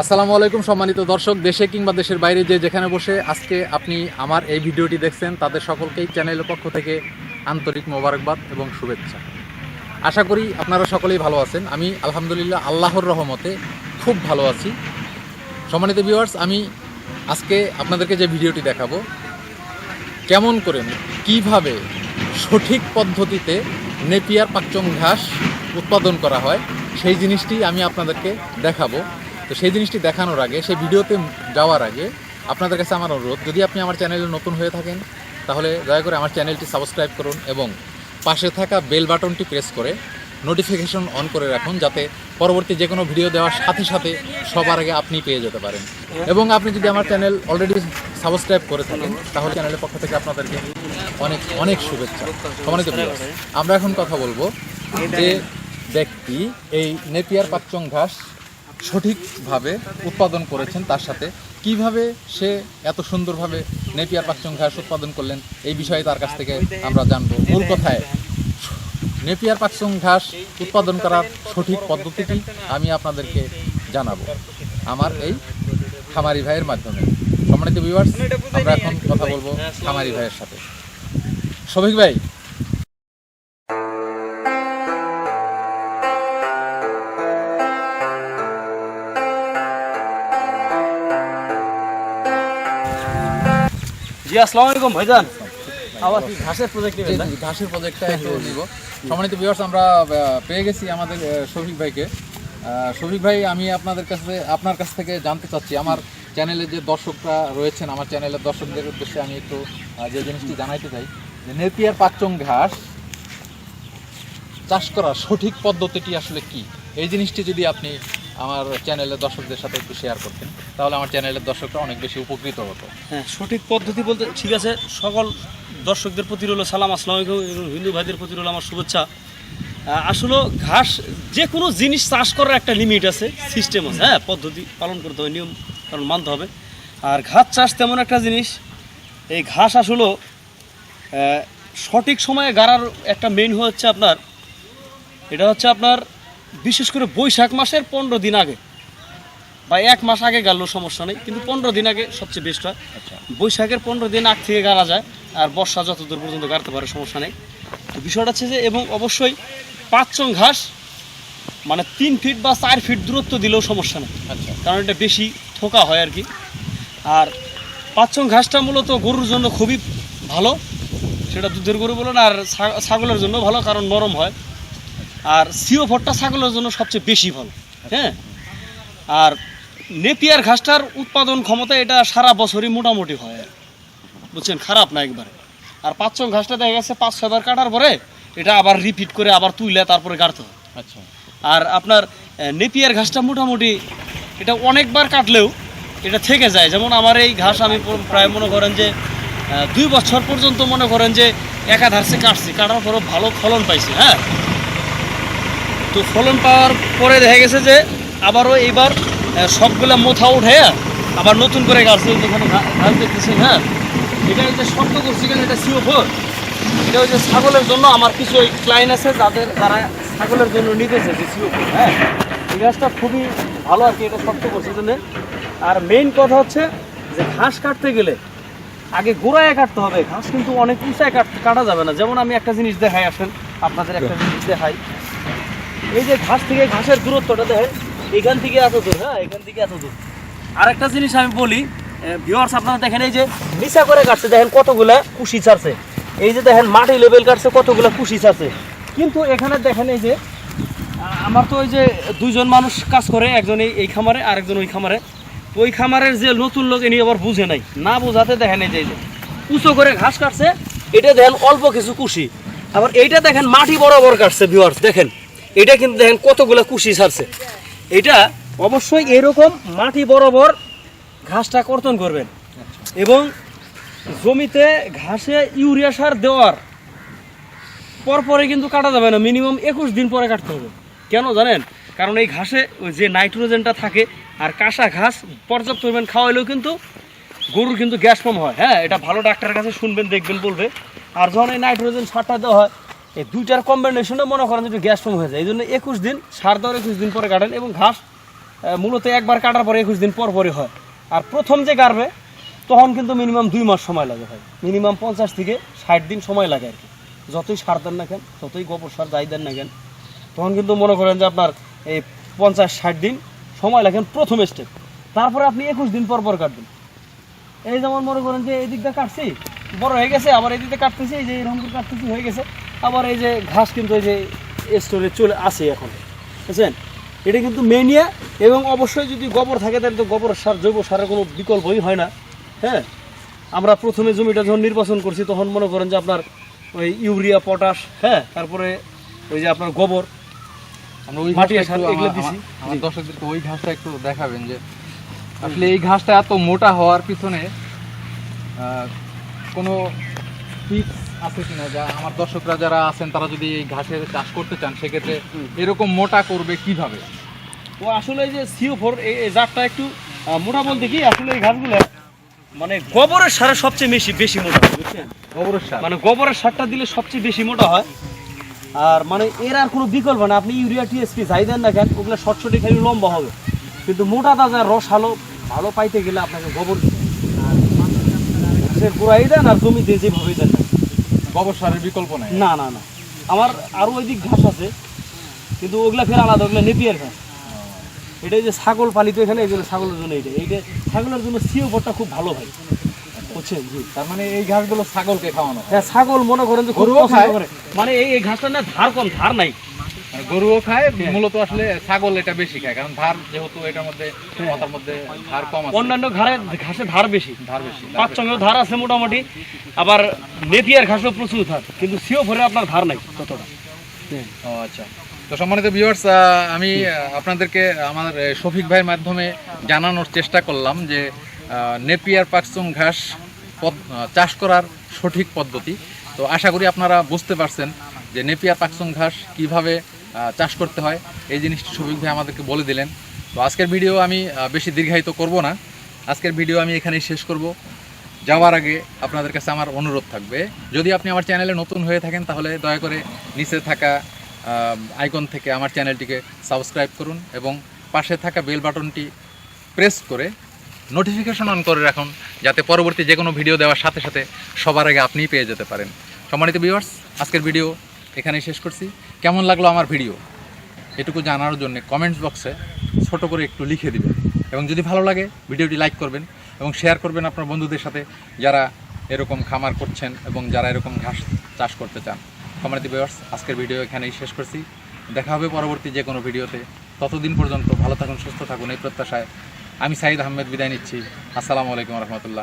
আসসালামু আলাইকুম সম্মানিত দর্শক, দেশে কিংবা দেশের বাইরে যে যেখানে বসে আজকে আপনি আমার এই ভিডিওটি দেখছেন, তাদের সকলকেই চ্যানেলের পক্ষ থেকে আন্তরিক মোবারকবাদ এবং শুভেচ্ছা। আশা করি আপনারা সকলেই ভালো আছেন। আমি আলহামদুলিল্লাহ আল্লাহর রহমতে খুব ভালো আছি। সম্মানিত ভিউয়ার্স আমি আজকে আপনাদেরকে যে ভিডিওটি দেখাবো, কেমন করে, কীভাবে সঠিক পদ্ধতিতে নেপিয়ার পাকচং ঘাস উৎপাদন করা হয়, সেই জিনিসটি আমি আপনাদেরকে দেখাবো। তো সেই জিনিসটি দেখানোর আগে, সেই ভিডিওতে যাওয়ার আগে আপনাদের কাছে আমার অনুরোধ, যদি আপনি আমার চ্যানেলে নতুন হয়ে থাকেন, তাহলে দয়া করে আমার চ্যানেলটি সাবস্ক্রাইব করুন এবং পাশে থাকা বেল বাটনটি প্রেস করে নোটিফিকেশন অন করে রাখুন, যাতে পরবর্তী যে কোনো ভিডিও দেওয়ার সাথে সাথে সবার আগে আপনি পেয়ে যেতে পারেন। এবং আপনি যদি আমার চ্যানেল অলরেডি সাবস্ক্রাইব করে থাকেন, তাহলে চ্যানেলের পক্ষ থেকে আপনাদেরকে অনেক অনেক শুভেচ্ছা। আমরা এখন কথা বলব যে ব্যক্তি, এই নেপিয়ার পাকচং ঘাস সঠিকভাবে উৎপাদন করেছেন তার সাথে। কীভাবে সে এত সুন্দরভাবে নেপিয়ার পাকচং ঘাস উৎপাদন করলেন, এই বিষয়ে তার কাছ থেকে আমরা জানব। মূল কথায়, নেপিয়ার পাকচং ঘাস উৎপাদন করার সঠিক পদ্ধতিটি আমি আপনাদেরকে জানাব আমার এই খামারি ভাইয়ের মাধ্যমে। সম্মানিত ভিউয়ার্স আমরা এখন কথা বলব খামারি ভাইয়ের সাথে। শফিক ভাই জি, আসসালামু আলাইকুম ভাইজান। আবার ঘাসের প্রজেক্ট ঘাসের প্রজেক্টটা একটু নিব। সম্মানিত ভিউয়ার্স আমরা পেয়ে গেছি আমাদের শফিক ভাইকে। শফিক ভাই, আমি আপনাদের কাছে, আপনার কাছ থেকে জানতে চাচ্ছি, আমার চ্যানেলে যে দর্শকরা রয়েছেন, আমার চ্যানেলের দর্শকদের উদ্দেশ্যে আমি একটু যে জিনিসটি জানাইতে চাই, যে নেপিয়ার পাচং ঘাস চাষ করার সঠিক পদ্ধতিটি আসলে কি? এই জিনিসটি যদি আপনি আমার চ্যানেলের দর্শকদের সাথে একটু শেয়ার করতেন। তাহলে আমার চ্যানেলের দর্শকরা অনেক বেশি উপকৃত হতো। হ্যাঁ সঠিক পদ্ধতি বলতে ঠিক আছে, সকল দর্শকদের প্রতি রইল সালাম, আসসালামু হিন্দু ভাইদের প্রতি রইল আমার শুভেচ্ছা। আসলে ঘাস যে কোনো জিনিস চাষ করার একটা লিমিট আছে সিস্টেম আছে। হ্যাঁ পদ্ধতি পালন করতে হবে নিয়ম কারণ মানতে হবে। আর ঘাস চাষ তেমন একটা জিনিস, এই ঘাস আসলে সঠিক সময়ে গাড়ার একটা মেইন হচ্ছে আপনার, এটা হচ্ছে আপনার বিশেষ করে বৈশাখ মাসের পনেরো দিন আগে। বা এক মাস আগে গেলেও সমস্যা নেই কিন্তু পনেরো দিন আগে সবচেয়ে বেস্ট হয়। আচ্ছা। বৈশাখের পনেরো দিন আগ থেকে গাড়া যায় আর বর্ষা যতদূর পর্যন্ত গাড়তে পারে সমস্যা নেই। তো বিষয়টা হচ্ছে যে এবং অবশ্যই পাঁচচং ঘাস মানে তিন ফিট বা চার ফিট দূরত্ব দিলেও সমস্যা নেই। আচ্ছা। কারণ এটা বেশি থোকা হয় আর কি। আর পাঁচচং ঘাসটা মূলত গরুর জন্য খুবই ভালো। সেটা দুধের গরু বলুন আর ছাগলের জন্য ভালো কারণ নরম হয়। আর সিও ফটটা ছাগলের জন্য সবচেয়ে বেশি ভালো হ্যাঁ? আর নেপিয়ার ঘাসটার উৎপাদন ক্ষমতা এটা সারা বছরই মোটামুটি হয়। আর। বুঝছেন? খারাপ না একবারে। আর পাঁচচং ঘাসটা দেখা গেছে পাঁচ ছয়বার কাটার পরে এটা আবার রিপিট করে আবার তুইলে তারপরে গাড়তে হয়। আচ্ছা। আর আপনার নেপিয়ার ঘাসটা মোটামুটি এটা অনেকবার কাটলেও এটা থেকে যায়। যেমন আমার এই ঘাস আমি প্রায় মনে করেন যে দুই বছর পর্যন্ত মনে করেন যে একাধারসে কাটছি। কাটার পরও ভালো ফলন পাইছি হ্যাঁ? তো ফলন পাওয়ার পরে দেখা গেছে যে আবারও এইবার সবগুলা মোথা উঠে আবার নতুন করে গাছ যেখানে ঘাস দেখতেছেন হ্যাঁ? এটা যে শক্ত করছি কেন এটা সিও ফোর এটা যে ছাগলের জন্য আমার কিছু ওই ক্লাইন আছে যাদের তারা ছাগলের জন্য নিতেছে যে সিও ফোর হ্যাঁ? এই গাছটা খুবই ভালো আর কি এটা শক্ত করছে জন্য আর মেইন কথা হচ্ছে যে ঘাস কাটতে গেলে আগে গোড়ায় কাটতে হবে। ঘাস কিন্তু অনেক উঁচায় কাটা যাবে না। যেমন আমি একটা জিনিস দেখাই আসেন আপনাদের একটা জিনিস দেখাই। এই যে ঘাস থেকে ঘাসের দূরত্বটা দেখেন এখান থেকে এত দূর হ্যাঁ এখান থেকে এত দূর। আরেকটা জিনিস আমি বলি ভিওয়ার্স আপনারা দেখেন এই যে নিচা করে কাটছে, দেখেন কতগুলা কুশি ছাড়ছে। এই যে দেখেন মাটি লেভেল কাটছে, কতগুলা কুশি ছাড়ছে। কিন্তু এখানে দেখেন এই যে আমার তো ওই যে দুইজন মানুষ কাজ করে একজন এই- খামারে, আরেকজন ওই খামারে। ওই খামারের যে নতুন লোক, ইনি আবার বুঝে নাই। না বোঝাতে দেখেন এই যে উঁচু করে ঘাস কাটছে, এটা দেখেন অল্প কিছু কুশি। আবার এইটা দেখেন মাটি বরাবর কাটছে ভিওয়ার্স দেখেন। এটা কিন্তু দেখেন কতগুলো কুশি ছাড়ছে। এটা অবশ্যই এরকম মাটি বরাবর ঘাসটা কর্তন করবেন। এবং জমিতে ঘাসে ইউরিয়া সার দেওয়ার পরপরে কিন্তু কাটা যাবে না, মিনিমাম একুশ দিন পরে কাটতে হবে। কেন জানেন? কারণ এই ঘাসে ওই যে নাইট্রোজেনটা থাকে আর কাঁচা ঘাস পর্যাপ্ত পরিমাণ খাওয়াইলেও কিন্তু গরুর কিন্তু গ্যাস কম হয়। হ্যাঁ এটা ভালো ডাক্তারের কাছে শুনবেন, দেখবেন, বলবে। আর যখন এই নাইট্রোজেন সারটা দেওয়া হয় এই দুইটার কম্বিনেশনে মনে করেন একটু গ্যাস কম হয়ে যায়। এই জন্য একুশ দিন, সার দেওয়ার একুশ দিন পরে কাটেন এবং ঘাস মূলত একবার কাটার পরে একুশ দিন পর পরই হয়। আর প্রথম যে গাড়বে, তখন কিন্তু মিনিমাম দুই মাস সময় লাগে ভাই। মিনিমাম পঞ্চাশ থেকে ষাট দিন সময় লাগে আর কি। যতই সার দেন না কেন, যতই গোবর সার যাই দেন না কেন, তখন কিন্তু মনে করেন যে আপনার এই পঞ্চাশ ষাট দিন সময় লাগেন প্রথম স্টেপ তারপরে আপনি একুশ দিন পর পর কাটবেন। এই যেমন মনে করেন যে এই দিকটা কাটছি, বড় হয়ে গেছে, আবার এই দিকটা কাটতেছি, এই যে এরকম কাটতেছি, হয়ে গেছে। আবার এই যে ঘাস কিন্তু এই যে স্টোরে চলে আসে এখন। বুঝছেন? এটা কিন্তু মেনিয়া এবং অবশ্যই যদি গোবর থাকে তাহলে তো গোবর সার জৈব সারের কোনো বিকল্পই হয় না। হ্যাঁ? আমরা প্রথমে জমিটা যখন নির্বাচন করছি তখন মনে করেন যে আপনার ওই ইউরিয়া পটাশ হ্যাঁ? তারপরে ওই যে আপনার গোবর। আমরা ওই মাটি সার এগুলো দিছি। দর্শকদেরকে ওই ঘাসটা একটু দেখাবেন যে আসলে এই ঘাসটা এত মোটা হওয়ার পিছনে আহ, কোনো আছে কিনা যা আমার দর্শকরা যারা আছেন তারা যদি এই ঘাসের চাষ করতে চান সেক্ষেত্রে এরকম মোটা করবে কীভাবে? ও আসলে যে সিও ফোর এই জাতটা একটু মোটা বলতে কি আসলে এই ঘাসগুলো মানে গোবরের সারে সবচেয়ে বেশি বেশি মোটা হয়, বুঝছেন? গোবরের সার? মানে গোবরের সারটা দিলে সবচেয়ে বেশি মোটা হয়। আর মানে এর আর কোনো বিকল্প না আপনি ইউরিয়া টিএসপি যাই দেন না কেন ওগুলো শর্টশটে খালি লম্বা হবে। কিন্তু মোটা তাজা রস আলো ভালো পাইতে গেলে আপনাকে গোবর দিতে। আর গোড়াই দেন আর জমিতে যেভাবেই দেন। না। গোবর সারের বিকল্প নাই? না না না। আমার আরও ওই দিক ঘাস আছে কিন্তু ওগুলা ফের আলাদা ওগুলো নেপিয়ার ঘাস এটা যে ছাগল পালিত এখানে এই জন্য ছাগলের জন্য এইটা। এইটা ছাগলের জন্য সিও ভোটটা খুব ভালো হয় বুঝছেন? জি। তার মানে এই ঘাসগুলো ছাগলকে খাওয়ানো হ্যাঁ। ছাগল মনে করেন যে খুব গরুও খায়? মানে এই ঘাসটা না ধার কম ধার নাই। গরুও খায় মূলত আসলে ছাগল এটা বেশি খায় কারণ ধার যেহেতু এটার মধ্যে মাথার মধ্যে ধার কম আছে। অন্যান্য ঘাড়ে ঘাসে ধার বেশি। ধার বেশি পাঁচ সঙ্গেও ধার আছে মোটামুটি। আবার নেপিয়ার ঘাসও প্রচুর ধার কিন্তু সিও ভরে আপনার ধার নাই ততটা। ও আচ্ছা। তো সম্মানিত ভিউয়ার্স আমি আপনাদেরকে আমার শফিক ভাইয়ের মাধ্যমে জানানোর চেষ্টা করলাম যে নেপিয়ার পাকচুং ঘাস চাষ করার সঠিক পদ্ধতি। তো আশা করি আপনারা বুঝতে পারছেন যে নেপিয়ার পাকচুং ঘাস কীভাবে চাষ করতে হয়। এই জিনিসটি শফিক ভাই আমাদেরকে বলে দিলেন। তো আজকের ভিডিও আমি বেশি দীর্ঘায়িত করব না। আজকের ভিডিও আমি এখানেই শেষ করব। যাওয়ার আগে আপনাদের কাছে আমার অনুরোধ থাকবে। যদি আপনি আমার চ্যানেলে নতুন হয়ে থাকেন, তাহলে দয়া করে নিচে থাকা আইকন থেকে আমার চ্যানেলটিকে সাবস্ক্রাইব করুন এবং পাশে থাকা বেল বাটনটি প্রেস করে নোটিফিকেশন অন করে রাখুন, যাতে পরবর্তী যে কোনো ভিডিও দেওয়ার সাথে সাথে সবার আগে আপনিই পেয়ে যেতে পারেন। সম্মানিত ভিউয়ার্স, আজকের ভিডিও এখানেই শেষ করছি। কেমন লাগল আমার ভিডিও? এটুকু জানার জন্য কমেন্টস বক্সে ছোট করে একটু লিখে দিবেন। এবং যদি ভালো লাগে, ভিডিওটি লাইক করবেন এবং শেয়ার করবেন আপনার বন্ধুদের সাথে যারা এরকম খামার করছেন এবং যারা এরকম ঘাস চাষ করতে চান। কমারিতি ভিউয়ার্স আজকের ভিডিও এখানেই শেষ করছি। দেখা হবে পরবর্তী যে কোনো ভিডিওতে। ততদিন পর্যন্ত ভালো থাকুন, সুস্থ থাকুন এই প্রত্যাশায়। আমি সাইদ আহমেদ বিদায় নিচ্ছি। আসসালামু আলাইকুম রহমতুল্লাহ।